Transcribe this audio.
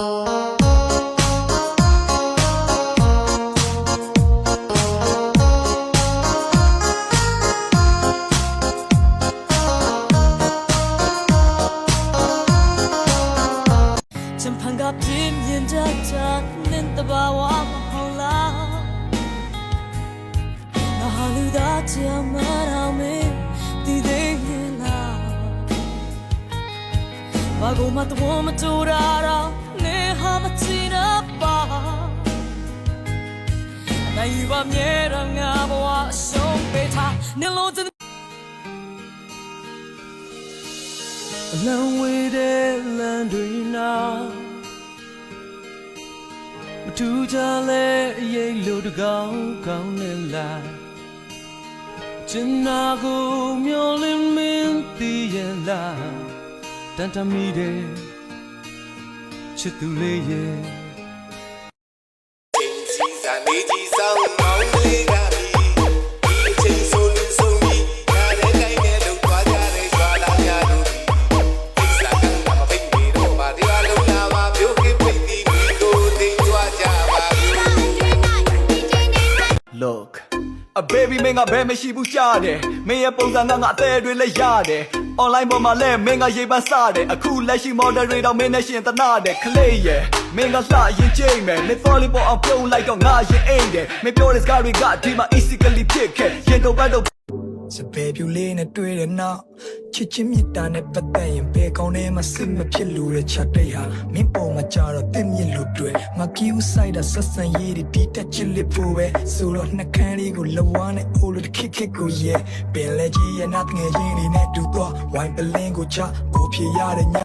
Cempanggap Jim yang cacat, minta bawa penghalang. Nahalu dati yang menamai, tidak hilang. Bagaimana tubuh mencurah? နိုင်ယူပါမြဲတော့ငါဘဝအရှုံးပေးထားနေလို့တဲ့အလံဝေးတဲ့လမ်းတွေနာမထူးကြလဲအရေးလိုတကောင်းကောင်းနဲ့လာကျင်နာကိုမျောလင်းမင်းတည်ရလားတန်တမီတဲ့ချစ်သူလေးရဲ့ ချိန်စီစာနေ a baby မင်းကဘယ်မရှိဘူးကြားတယ်မင်းရဲ့ပုံစံကငါအသေးတွေလည်းရတယ် online ပေါ်မှာလည်းမင်းကရေးပန်းစတယ်အခုလက်ရှိ model တွေတော့မင်းနဲ့ရှင်တနာတယ် clay ရဲ့မင်းကလှရင်ကျိတ်မယ်မင်း thorly ပေါ်အောင်ပြုံးလိုက်တော့ငါရင်အိမ်တယ်မင်းပြောတဲ့စကားတွေကဒီမှာ easily ဖြစ်ခဲ့ရင်တော့ဘတ်တော့စပယ်ပြူလေးနဲ့တွေ့တဲ့နောက် ချစ်ချင်းမြတ်တာနဲ့ပတ်သက်ရင်ဘယ်ကောင်းထဲမှာစစ်မဖြစ်လို့တဲ့ချက်တွေဟာမင်းပေါ်မှာကြတော့တင့်မြင့်လို့တွေ့ငါကီးဦးဆိုင်တာဆက်ဆံရေးတွေဒီတက်ချစ်လေးဖို့ပဲဆိုတော့နှကန်းလေးကိုလဝါနဲ့အိုးလို့ခစ်ခစ်ကိုရဲပင်လဲကြီးရဲ့နတ်ငယ်ရင်းတွေနဲ့တူတော့ဝိုင်ပလင်းကိုချကိုဖြေရတဲ့ည